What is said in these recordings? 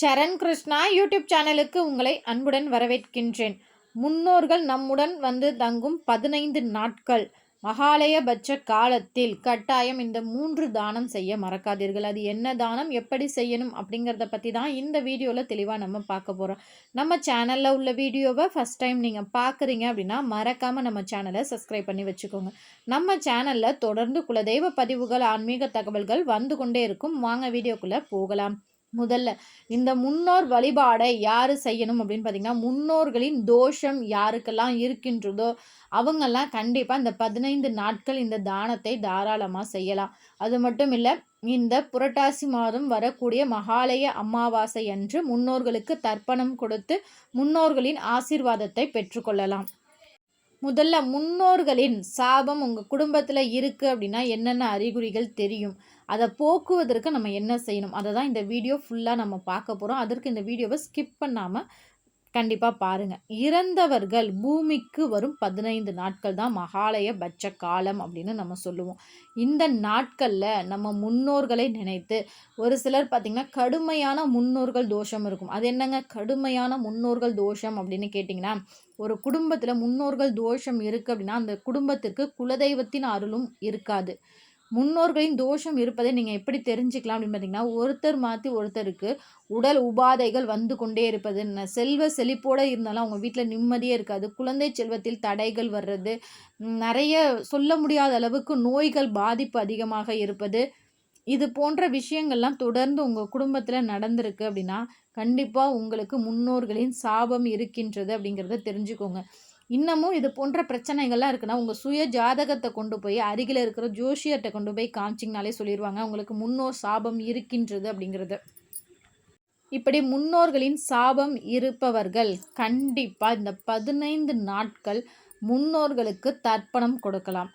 சரண் Krishna YouTube சேனலுக்கு உங்களை அன்புடன் வரவேற்கின்றேன். முன்னோர்கள் நம்முடன் வந்து தங்கும் பதினைந்து நாட்கள். மகாலயபட்ச காலத்தில் கட்டாயம் இந்த மூன்று தானம் செய்ய மறக்காதீர்கள். அது என்ன தானம் எப்படி செய்யணும் அப்படிங்கிறத பற்றி தான் இந்த வீடியோவில் தெளிவாக நம்ம பார்க்க போகிறோம் நம்ம சேனலில் உள்ள வீடியோவை ஃபஸ்ட் டைம் நீங்கள் பார்க்குறீங்க அப்படின்னா மறக்காமல் நம்ம சேனலை சப்ஸ்கிரைப் பண்ணி வச்சுக்கோங்க. நம்ம சேனலில் தொடர்ந்து குலதெய்வ பதிவுகள் ஆன்மீக தகவல்கள் வந்து கொண்டே இருக்கும். வாங்க வீடியோக்குள்ளே போகலாம். முதல்ல இந்த முன்னோர் வழிபாடை யார் செய்யணும் அப்படின்னு பார்த்தீங்கன்னா முன்னோர்களின் தோஷம் யாருக்கெல்லாம் இருக்கின்றதோ அவங்கெல்லாம் கண்டிப்பாக இந்த பதினைந்து நாட்கள் இந்த தானத்தை தாராளமாக செய்யலாம். அது மட்டும் இல்லை இந்த புரட்டாசி மாதம் வரக்கூடிய மகாலய அமாவாசை அன்று முன்னோர்களுக்கு தர்ப்பணம் கொடுத்து முன்னோர்களின் ஆசீர்வாதத்தை பெற்றுக்கொள்ளலாம். முதல்ல முன்னோர்களின் சாபம் உங்கள் குடும்பத்தில் இருக்குது அப்படின்னா என்னென்ன அறிகுறிகள் தெரியும்? அதை போக்குவதற்கு நம்ம என்ன செய்யணும்? அதை தான் இந்த வீடியோ ஃபுல்லாக நம்ம பார்க்க போகிறோம் அதற்கு இந்த வீடியோவை ஸ்கிப் பண்ணாமல் கண்டிப்பாக பாருங்கள் இறந்தவர்கள் பூமிக்கு வரும் பதினைந்து நாட்கள் தான் மகாலய பட்ச காலம் அப்படின்னு நம்ம சொல்லுவோம். இந்த நாட்களில் நம்ம முன்னோர்களை நினைத்து ஒரு சிலர் பார்த்திங்கன்னா கடுமையான முன்னோர்கள் தோஷம் இருக்கும். அது என்னங்க? கடுமையான முன்னோர்கள் தோஷம் அப்படின்னு கேட்டிங்கன்னா ஒரு குடும்பத்தில் முன்னோர்கள் தோஷம் இருக்குது அப்படின்னா அந்த குடும்பத்திற்கு குலதெய்வத்தின் அருளும் இருக்காது. முன்னோர்களின் தோஷம் இருப்பதை நீங்கள் எப்படி தெரிஞ்சுக்கலாம் அப்படின்னு பார்த்தீங்கன்னா ஒருத்தர் மாற்றி ஒருத்தருக்கு உடல் உபாதைகள் வந்து கொண்டே இருப்பது செல்வ செழிப்போடு இருந்தாலும் அவங்க வீட்டில் நிம்மதியே இருக்காது குழந்தை செல்வத்தில் தடைகள் வர்றது நிறைய சொல்ல முடியாத அளவுக்கு நோய்கள் பாதிப்பு அதிகமாக இருப்பது இது போன்ற விஷயங்கள்லாம் தொடர்ந்து உங்கள் குடும்பத்தில் நடந்திருக்கு அப்படின்னா கண்டிப்பாக உங்களுக்கு முன்னோர்களின் சாபம் இருக்கின்றது அப்படிங்கிறத தெரிஞ்சுக்கோங்க. இன்னமும் இது போன்ற பிரச்சனைகள்லாம் இருக்குன்னா உங்கள் சுய ஜாதகத்தை கொண்டு போய் அருகில் இருக்கிற ஜோஷியர்கிட்ட கொண்டு போய் காமிச்சிங்கனாலே சொல்லிடுவாங்க உங்களுக்கு முன்னோர் சாபம் இருக்கின்றது அப்படிங்கிறது. இப்படி முன்னோர்களின் சாபம் இருப்பவர்கள் கண்டிப்பாக இந்த பதினைந்து நாட்கள் முன்னோர்களுக்கு தர்ப்பணம் கொடுக்கலாம்.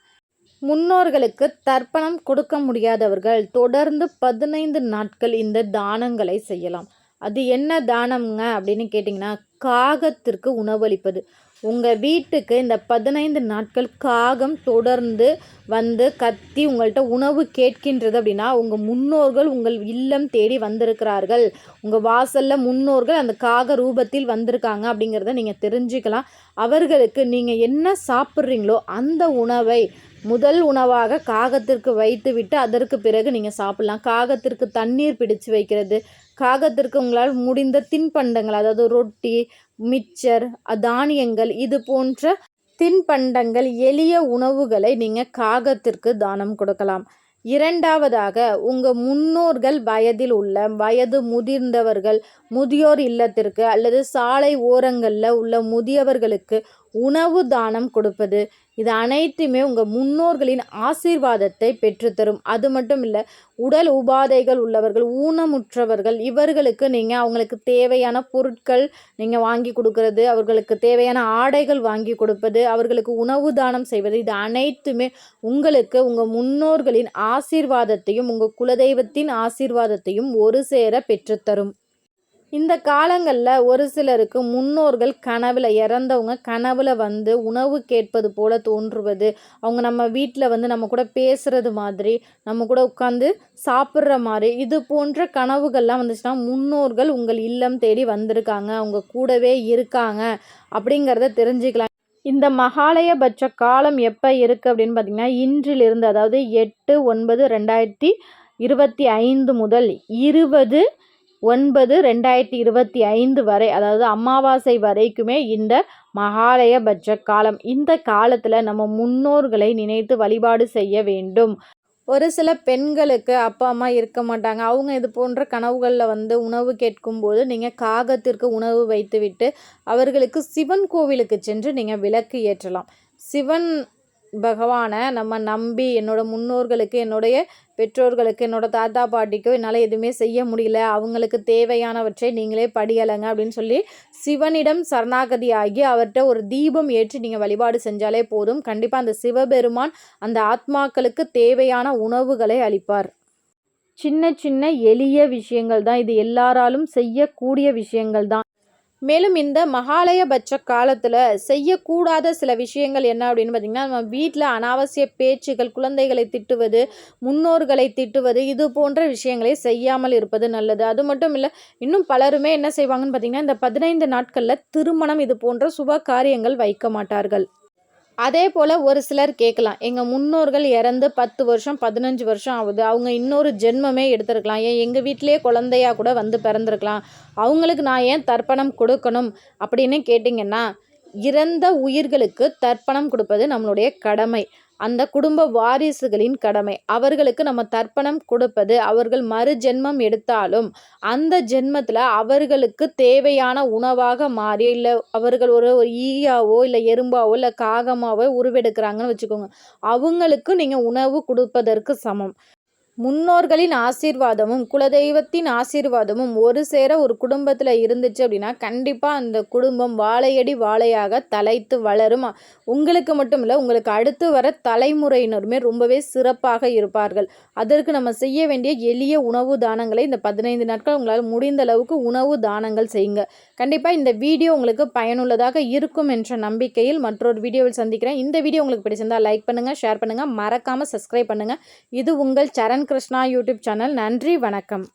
முன்னோர்களுக்கு தர்ப்பணம் கொடுக்க முடியாதவர்கள் தொடர்ந்து பதினைந்து நாட்கள் இந்த தானங்களை செய்யலாம். அது என்ன தானம்ங்க அப்படின்னு கேட்டிங்கன்னா காகத்திற்கு உணவளிப்பது. உங்கள் வீட்டுக்கு இந்த பதினைந்து நாட்கள் காகம் தொடர்ந்து வந்து கத்தி உங்கள்கிட்ட உணவு கேட்கின்றது அப்படின்னா உங்கள் முன்னோர்கள் உங்கள் இல்லம் தேடி வந்திருக்கிறார்கள். உங்கள் வாசலில் முன்னோர்கள் அந்த காக ரூபத்தில் வந்திருக்காங்க அப்படிங்கிறத நீங்கள் தெரிஞ்சுக்கலாம். அவர்களுக்கு நீங்கள் என்ன சாப்பிட்றீங்களோ அந்த உணவை முதல் உணவாக காகத்திற்கு வைத்து விட்டு அதற்கு பிறகு நீங்கள் சாப்பிட்லாம். காகத்திற்கு தண்ணீர் பிடிச்சு வைக்கிறது. காகத்திற்கு உங்களால் முடிந்த தின்பண்டங்கள் அதாவது ரொட்டி மிச்சர் தானியங்கள் இது போன்ற தின்பண்டங்கள் எளிய உணவுகளை நீங்கள் காகத்திற்கு தானம் கொடுக்கலாம். இரண்டாவதாக உங்கள் முன்னோர்கள் வயதில் உள்ள வயது முதிர்ந்தவர்கள் முதியோர் இல்லத்திற்கு அல்லது சாலை ஓரங்களில் உள்ள முதியவர்களுக்கு உணவு தானம் கொடுப்பது இது அனைத்துமே உங்கள் முன்னோர்களின் ஆசீர்வாதத்தை பெற்றுத்தரும். அது மட்டும் இல்லை உடல் உபாதைகள் உள்ளவர்கள் ஊனமுற்றவர்கள் இவர்களுக்கு நீங்கள் அவங்களுக்கு தேவையான பொருட்கள் நீங்கள் வாங்கி கொடுக்கறது அவர்களுக்கு தேவையான ஆடைகள் வாங்கி கொடுப்பது அவர்களுக்கு உணவு தானம் செய்வது இது அனைத்துமே உங்களுக்கு உங்கள் முன்னோர்களின் ஆசீர்வாதத்தையும் உங்கள் குலதெய்வத்தின் ஆசீர்வாதத்தையும் ஒரு சேர பெற்றுத்தரும். இந்த காலங்களில் ஒரு சிலருக்கு முன்னோர்கள் கனவில் இறந்தவங்க கனவில் வந்து உணவு கேட்பது போல தோன்றுவது. அவங்க நம்ம வீட்டில் வந்து நம்ம கூட பேசுகிறது மாதிரி நம்ம கூட உட்காந்து சாப்பிட்ற மாதிரி இது போன்ற கனவுகள்லாம் வந்துச்சுன்னா முன்னோர்கள் உங்கள் இல்லம் தேடி வந்திருக்காங்க அவங்க கூடவே இருக்காங்க அப்படிங்கிறத தெரிஞ்சுக்கலாம். இந்த மகாலயபட்ச காலம் எப்போ இருக்குது அப்படின்னு பார்த்திங்கன்னா இன்றிலிருந்து அதாவது எட்டு ஒன்பது ரெண்டாயிரத்தி இருபத்தி ஐந்து முதல் இருபது ஒன்பது ரெண்டாயிரத்தி இருபத்தி ஐந்து வரை அதாவது அமாவாசை வரைக்குமே இந்த மகாலயபட்ச காலம். இந்த காலத்தில் நம்ம முன்னோர்களை நினைத்து வழிபாடு செய்ய வேண்டும். ஒரு சில பெண்களுக்கு அப்பா அம்மா இருக்க மாட்டாங்க. அவங்க இது போன்ற கனவுகளில் வந்து உணவு கேட்கும்போது நீங்கள் காகத்திற்கு உணவு வைத்துவிட்டு அவர்களுக்கு சிவன் கோவிலுக்கு சென்று நீங்கள் விளக்கு ஏற்றலாம். சிவன் பகவானை நம்ம நம்பி என்னோடய முன்னோர்களுக்கு என்னுடைய பெற்றோர்களுக்கு என்னோடய தாத்தா பாட்டிக்கோ என்னால் எதுவுமே செய்ய முடியல. அவங்களுக்கு தேவையானவற்றை நீங்களே படியலைங்க அப்படின்னு சொல்லி சிவனிடம் சரணாகதி ஆகி அவர்கிட்ட ஒரு தீபம் ஏற்றி நீங்கள் வழிபாடு செஞ்சாலே போதும். கண்டிப்பாக அந்த சிவபெருமான் அந்த ஆத்மாக்களுக்கு தேவையான உணவுகளை அளிப்பார். சின்ன சின்ன எளிய விஷயங்கள் தான். இது எல்லாராலும் செய்யக்கூடிய விஷயங்கள் தான். மேலும் இந்த மகாலயபட்ச காலத்தில் செய்யக்கூடாத சில விஷயங்கள் என்ன அப்படின்னு பார்த்திங்கன்னா நம்ம வீட்டில் அனாவசிய பேச்சுகள் குழந்தைகளை திட்டுவது முன்னோர்களை திட்டுவது இது போன்ற விஷயங்களை செய்யாமல் இருப்பது நல்லது. அது மட்டும் இல்லை இன்னும் பலருமே என்ன செய்வாங்கன்னு பார்த்திங்கன்னா இந்த பதினைந்து நாட்களில் திருமணம் இது போன்ற சுப காரியங்கள் வைக்க மாட்டார்கள். அதே போல் ஒரு சிலர் கேட்கலாம். எங்கள் முன்னோர்கள் இறந்து பத்து வருஷம் பதினஞ்சு வருஷம் ஆகுது. அவங்க இன்னொரு ஜென்மமே எடுத்திருக்கலாம். ஏன் எங்கள் வீட்டிலே குழந்தையா கூட வந்து பிறந்திருக்கலாம். அவங்களுக்கு நான் ஏன் தர்ப்பணம் கொடுக்கணும் அப்படின்னு கேட்டிங்கன்னா இறந்த உயிர்களுக்கு தர்ப்பணம் கொடுப்பது நம்மளுடைய கடமை. அந்த குடும்ப வாரிசுகளின் கடமை. அவர்களுக்கு நம்ம தர்ப்பணம் கொடுப்பது அவர்கள் மறு ஜென்மம் எடுத்தாலும் அந்த ஜென்மத்தில் அவர்களுக்கு தேவையான உணவாக மாறி இல்லை அவர்கள் ஒரு ஒரு ஈயாவோ இல்லை எறும்பாவோ இல்லை காகமாவோ உருவெடுக்கிறாங்கன்னு வச்சுக்கோங்க. அவங்களுக்கு நீங்கள் உணவு கொடுப்பதற்கு சமம். முன்னோர்களின் ஆசீர்வாதமும் குலதெய்வத்தின் ஆசீர்வாதமும் ஒரு சேர ஒரு குடும்பத்தில் இருந்துச்சு அப்படின்னா கண்டிப்பாக அந்த குடும்பம் வாழையடி வாழையாக தலைத்து வளரும்? உங்களுக்கு மட்டும் இல்லை உங்களுக்கு அடுத்து வர தலைமுறையினருமே ரொம்பவே சிறப்பாக இருப்பார்கள். அதற்கு நம்ம செய்ய வேண்டிய எளிய உணவு தானங்களை இந்த பதினைந்து நாட்கள் உங்களால் முடிந்த அளவுக்கு உணவு தானங்கள் செய்யுங்க. கண்டிப்பாக இந்த வீடியோ உங்களுக்கு பயனுள்ளதாக இருக்கும் என்ற நம்பிக்கையில் மற்றொரு வீடியோவில் சந்திக்கிறேன். இந்த வீடியோ உங்களுக்கு பிடிச்சிருந்தால் லைக் பண்ணுங்கள் ஷேர் பண்ணுங்கள் மறக்காமல் சப்ஸ்கிரைப் பண்ணுங்கள் இது உங்கள் சரண் கிருஷ்ணா யூடியூப் சேனல். நன்றி வணக்கம்.